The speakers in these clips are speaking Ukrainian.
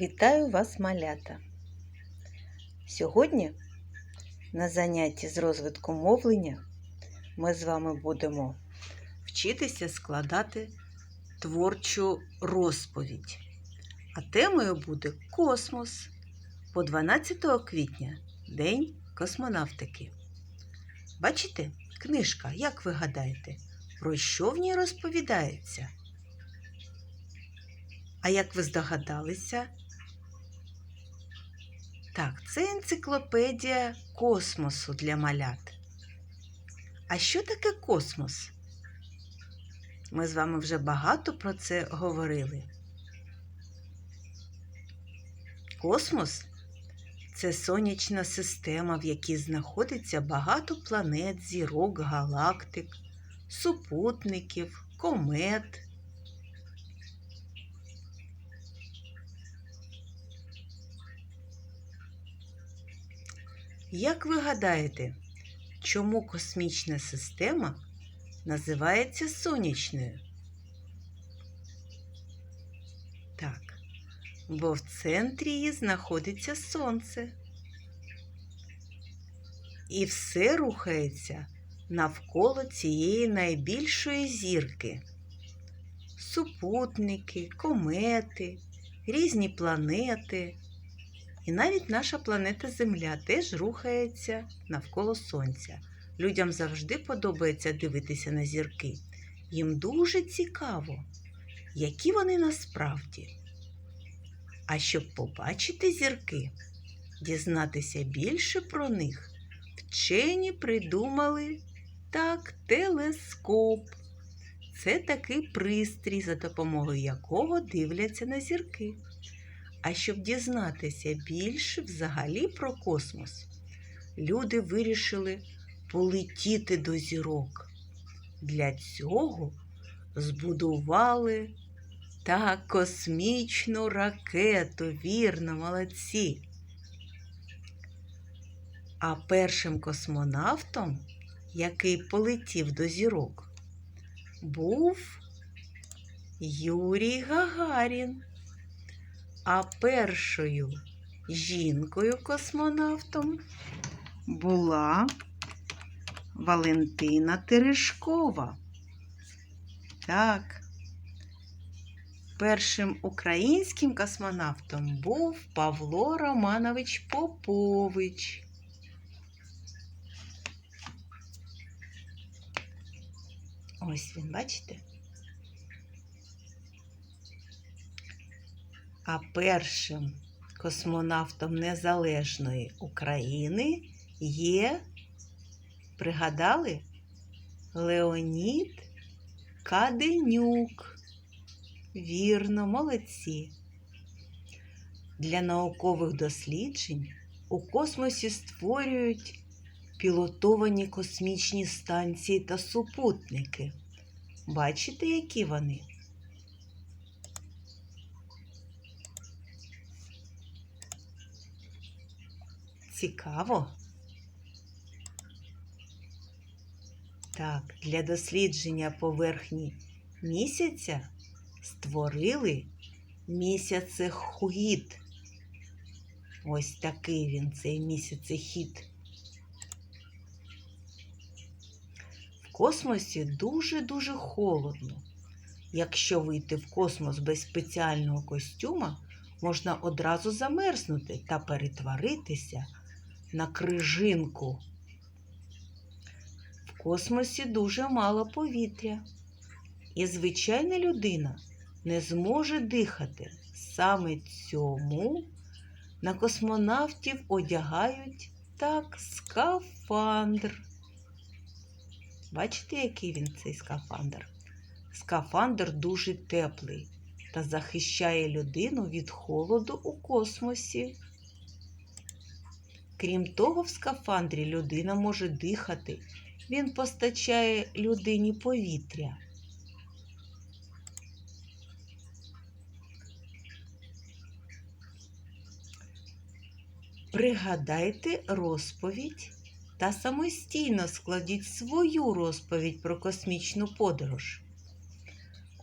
Вітаю вас, малята! Сьогодні на занятті з розвитку мовлення ми з вами будемо вчитися складати творчу розповідь. А темою буде космос по 12 квітня День космонавтики. Бачите, книжка, як ви гадаєте, про що в ній розповідається? А як ви здогадалися? Так, це енциклопедія космосу для малят. А що таке космос? Ми з вами вже багато про це говорили. Космос це сонячна система, в якій знаходиться багато планет, зірок, галактик, супутників, комет. Як ви гадаєте, чому космічна система називається сонячною? Так, бо в центрі її знаходиться сонце. І все рухається навколо цієї найбільшої зірки. Супутники, комети, різні планети. І навіть наша планета Земля теж рухається навколо Сонця. Людям завжди подобається дивитися на зірки. Їм дуже цікаво, які вони насправді. А щоб побачити зірки, дізнатися більше про них, вчені придумали так телескоп. Це такий пристрій, за допомогою якого дивляться на зірки. А щоб дізнатися більше взагалі про космос, люди вирішили полетіти до зірок. Для цього збудували та космічну ракету, вірно, молодці. А першим космонавтом, який полетів до зірок, був Юрій Гагарін. А першою жінкою-космонавтом була Валентина Терешкова. Так, першим українським космонавтом був Павло Романович Попович. Ось він, бачите? А першим космонавтом Незалежної України є, пригадали, Леонід Каденюк. Вірно, молодці. Для наукових досліджень у космосі створюють пілотовані космічні станції та супутники. Бачите, які вони? Цікаво. Так, для дослідження поверхні місяця створили місяцехід. Ось такий він, цей місяцехід. В космосі дуже-дуже холодно. Якщо вийти в космос без спеціального костюма, можна одразу замерзнути та перетворитися на крижинку. В космосі дуже мало повітря, і звичайна людина не зможе дихати. Саме цьому на космонавтів одягають так скафандр. Бачите, який він цей скафандр? Скафандр дуже теплий та захищає людину від холоду у космосі. Крім того, в скафандрі людина може дихати. Він постачає людині повітря. Пригадайте розповідь та самостійно складіть свою розповідь про космічну подорож.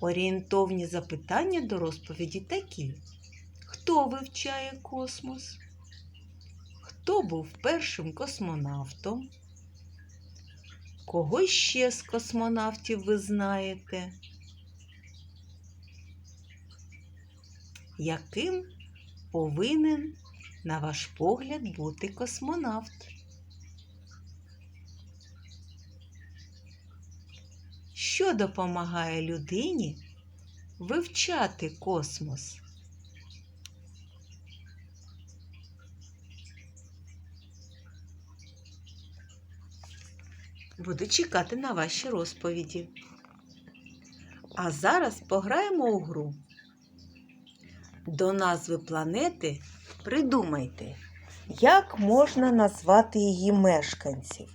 Орієнтовні запитання до розповіді такі. Хто вивчає космос? Хто був першим космонавтом? Кого ще з космонавтів ви знаєте? Яким повинен, на ваш погляд, бути космонавт? Що допомагає людині вивчати космос? Буду чекати на ваші розповіді. А зараз пограємо у гру. До назви планети придумайте, як можна назвати її мешканців.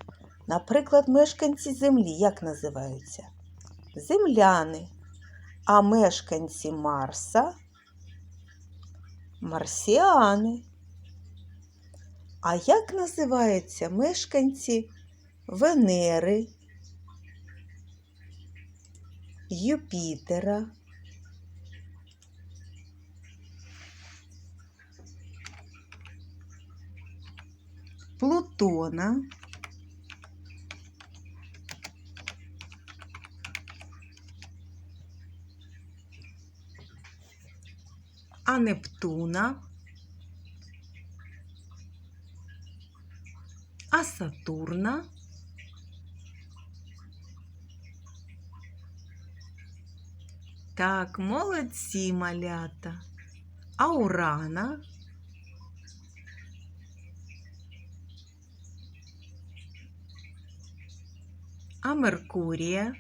Наприклад, мешканці Землі як називаються? Земляни. А мешканці Марса марсіани. А як називаються мешканці Венери, Юпітера, Плутона, а Нептуна, а Сатурна, Так, молодці малята. А Урана? А Меркурія?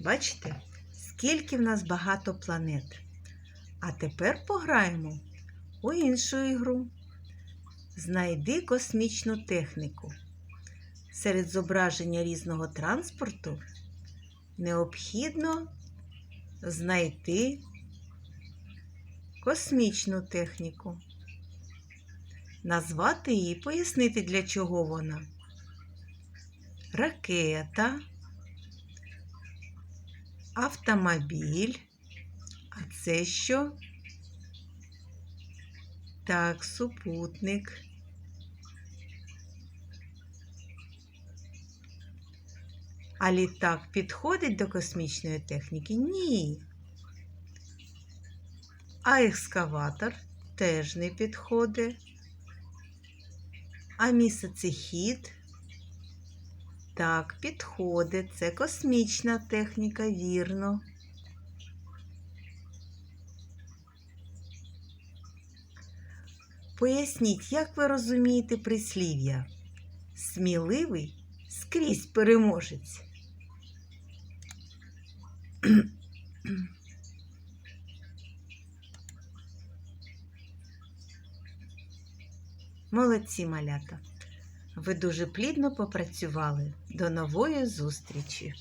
Бачите, скільки в нас багато планет. А тепер пограємо у іншу ігру. Знайди космічну техніку. Серед зображення різного транспорту необхідно знайти космічну техніку, назвати її, пояснити, для чого вона. Ракета, автомобіль. А це що? Так, супутник. А літак підходить до космічної техніки? Ні. А екскаватор теж не підходить. А місяцехід? Так, підходить. Це космічна техніка, вірно. Поясніть, як ви розумієте прислів'я? Сміливий скрізь переможець. Молодці малята. Ви дуже плідно попрацювали. До нової зустрічі!